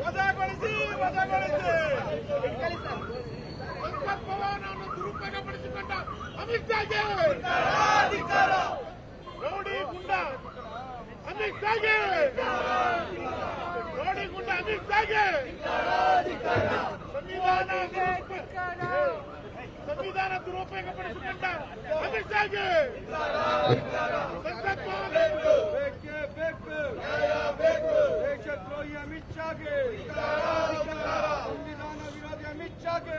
ವಜಾಗೊಳಿಸಿ ವಜಾಗೊಳಿಸಿ ಸಂಪತ್ ಭವನವನ್ನು ದುರುಪಯೋಗಪಡಿಸಿಕೊಂಡ ಅಮಿತ್ ಶಾಗೆ ರೌಡಿ ಗುಂಡ ಅಮಿತ್ ಶಾಗೆ ರೌಡಿ ಗುಂಡ ಅಮಿತ್ ಶಾಗೆ ಸಂವಿಧಾನ ಸಂವಿಧಾನ ದುರುಪಯೋಗಪಡಿಸಿಕೊಂಡ ಅಮಿತ್ ಶಾಗೆ. ಸಂಸತ್ ದೇಶದ್ರೋಹಿ ಅಮಿತ್ ಶಾಗೆ. ಸಂವಿಧಾನ ವಿರೋಧಿ ಅಮಿತ್ ಶಾಗೆ.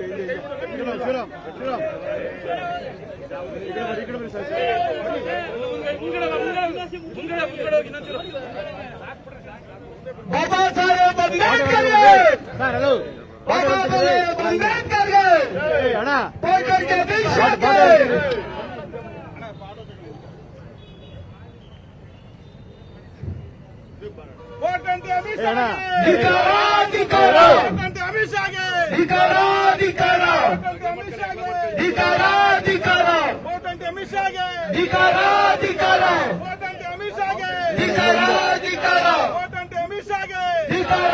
ಬಾಬಾ ಸಾಹೇಬ್ ಅಂಬೇಡ್ಕರ್ ಬಾಬಾ ಸಾಹೇಬ್ ಅಂಬೇಡ್ಕರ್ ಅಮಿತ್ ಶಾಗೆ ಧಿಕ್ಕಾರ ಧಿಕ್ಕಾರ ಹೋಟೆಲ್ಗೆ ಅಮಿತ್ ಧಿಕಾರ ಹೋಟೆಲ್ಗೆ ಅಮಿತ್ ಶಾಗೆ ಧಿಕಾರ ಹೋಟೆಲ್ಗೆ ಅಮಿತ್ ಶಾಗೆ ಧಿಕ್ಕಾರ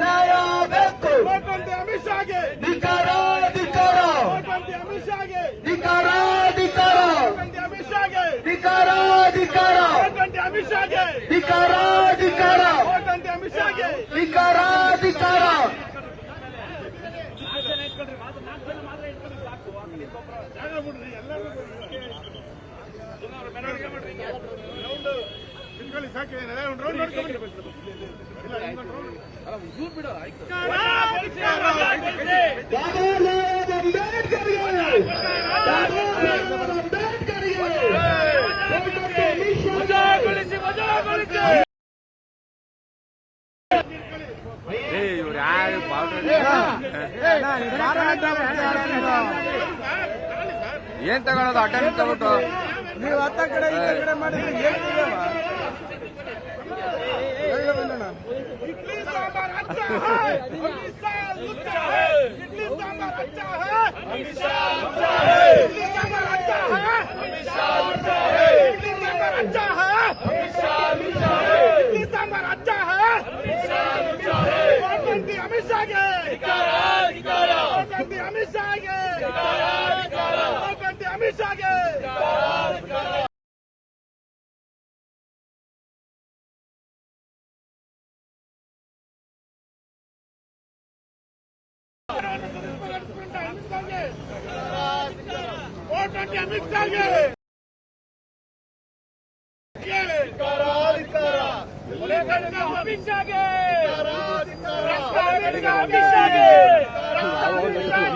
ನ್ಯಾಯ ಬೇಕು. ಅಮಿತ್ ಶಾಗೆ. ಧಿಕ್ಕಾರ ಹೋಟೆಲ್ಗೆ ಅಮಿತ್ ಶಾಗೆ. ಧಿಕ್ಕಾರ ಹೋಟೆಲ್ಗೆ ಅಮಿತ್ ಶಾಗೆ. ಧಿಕಾರ ಹೋಟೆಲ್ಗೆ ಅಮಿತ್ ಶಾಗೆ. ಧಿಕ್ಕಾರ ಧಿಕ್ಕಾರ ಅಮಿತ್ ಶಾಗೆ. ಅಂಬೇಡ್ಕರ್ಗೆ ಬಾಬಾ ಸಾಹೇಬ್ ಇವ್ರು ಯಾರು ಏನ್ ತಗೊಳೋದು? ಅಟೆಂಡ್ ತಗೊಂಡು ನೀವು ಹತ್ತ ಕಡೆ ಈ ಕಡೆ ಮಾಡಿದ್ರೆ शाह अमित शाह ఓటంటే అమిత్ షా అమిత్ షా అమిత్ షా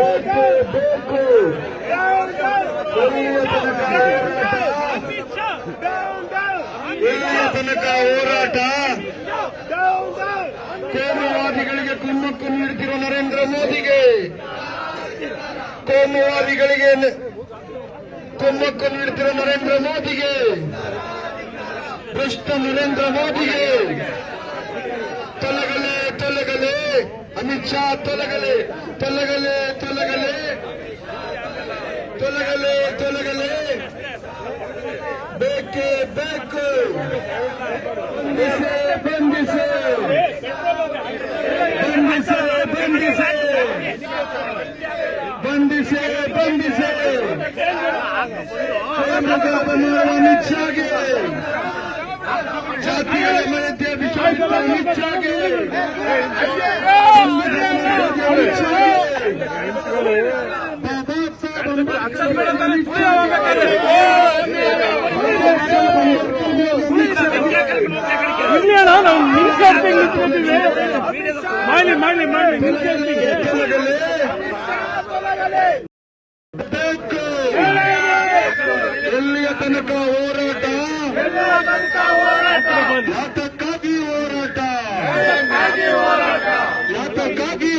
ಬೇಕೇ ಬೇಕು ಎಲ್ಲಿಯ ತನಕ ಹೋರಾಟ. ಕೋಮುವಾದಿಗಳಿಗೆ ಕುಮ್ಮಕ್ಕು ನೀಡುತ್ತಿರುವ ನರೇಂದ್ರ ಮೋದಿಗೆ. ಕೋಮುವಾದಿಗಳಿಗೆ ಕುಮ್ಮಕ್ಕು ನೀಡುತ್ತಿರುವ ನರೇಂದ್ರ ಮೋದಿಗೆ. ಭ್ರಷ್ಟ ನರೇಂದ್ರ ಮೋದಿಗೆ. ತೊಲಗಲೆ ಅಮಿತ್ ಶಾ ತೊಲಗಲೆ ತೊಲಗಲೆ ತೊಲಗಲೆ. ತೊಲಗಲೆ ತೊಲಗಲೆ. ಬೇಕೇ ಬೇಕು. ಬಂಧಿಸಿ ಬಂಧಿಸಿ ಬಂಧಿಸಿ ಬಂಧಿಸಿ ಬಂಧಿಸಿ ಬಂಧಿಸಿ ಅಮಿತ್ ಶಾಗೆ. ಅಂಬೇಡ್ಕರ್ ಅಮಿತ್ ಇನ್ನೇಣ ನಾವು ನಿಲ್ಸ್ಕೊಳ್ತೀವಿ ನಿಂತ್ಕೊಳ್ತೀವಿ ಮಾಡಲಿ ಮಾಡಲಿ ಮಾಡಲಿ ನಿಲ್ಸ್ಕೊಳ್ತೀವಿ ಬೇಕು ಎಲ್ಲಿಯ ತನಕ ಹೋರಾಟ ಯಾತಕ್ಕಾಗಿ ಹೋರಾಟ. ಯಾತಕ್ಕಾಗಿ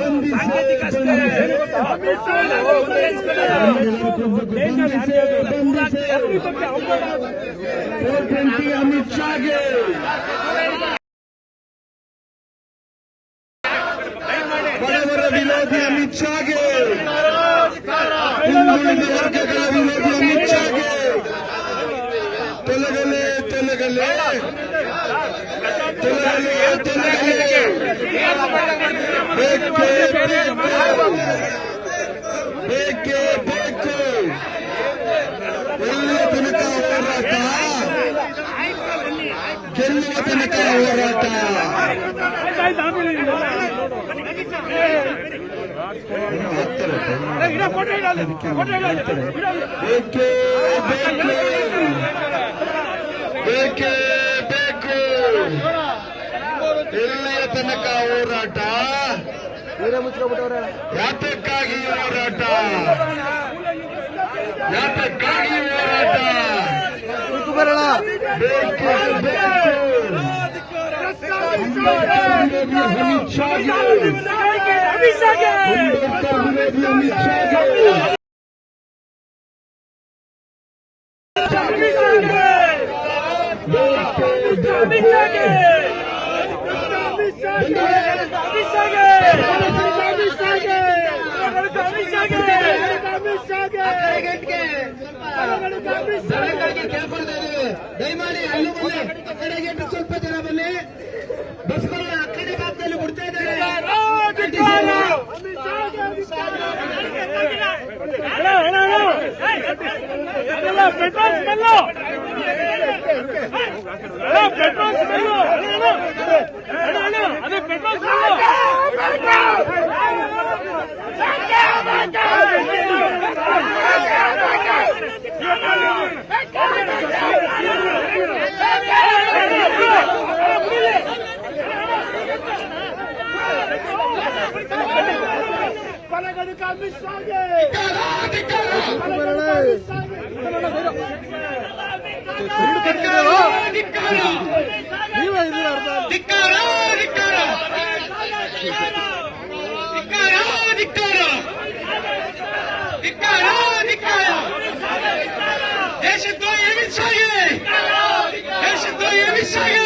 ಅಮಿತ್ ಶಾಗೆ ಬಂಧಿಸಿ ಅಮಿತ್ ಶಾಗೆ ಬಡವರ ವಿರೋಧಿ ಅಮಿತ್ ಶಾಗೆ ಹಿಂದುಳಿದ ವರ್ಗಗಳ ವಿರೋಧಿ ಅಮಿತ್ ಶಾಗೆ ತೊಲಗಲೆ ತೊಲಗಲೆ ತೊಲಗಲೆ ತೊಲಗಲೆ ಬೇಕೇ ಬೇಕು ಬೇಕೇ ತನಕ ಹೋರಾಟ ಗೆಲ್ಲುವ ತನಕ ಹೋರಾಟ ಬೇಕೇ ಬೇಕು ಬೇಕೇ ಬೇಕು? ಎಲ್ಲಿಯ ತನಕ ಹೋರಾಟ ಯಾತಕ್ಕಾಗಿ ಹೋರಾಟ ಯಾತಕ್ಕಾಗಿ ಹೋರಾಟ ಬೇಕೇ ಬೇಕು ಅಮಿತ್ ಶಾಗೆ ಅಮಿತ್ ಶಾಗೆ ದಯಮಾಡಿ ಅಲ್ಲೂ ಬನ್ನಿ ಆ ಕಡೆಗೆ ಸ್ವಲ್ಪ ಜನ ಬನ್ನಿ ಬಸ್ಗಳನ್ನ ಆ ಕಡೆ ಭಾಗದಲ್ಲಿ ಬಿಡ್ತಾ ಇದ್ದಾರೆ ಪೆಟ್ರೋಲ್ ಕೊನೆಗಣಿಕ ಅಮಿತ್ ಶಾಗೆ ಧಿಕ್ಕಾರ ಅಮಿತ್ ಶಾಗೆ ದೇಶದ್ರೋಹಿ ಅಮಿತ್ ಶಾಗೆ ದೇಶದ್ರೋಹಿ ಅಮಿತ್ ಶಾಗೆ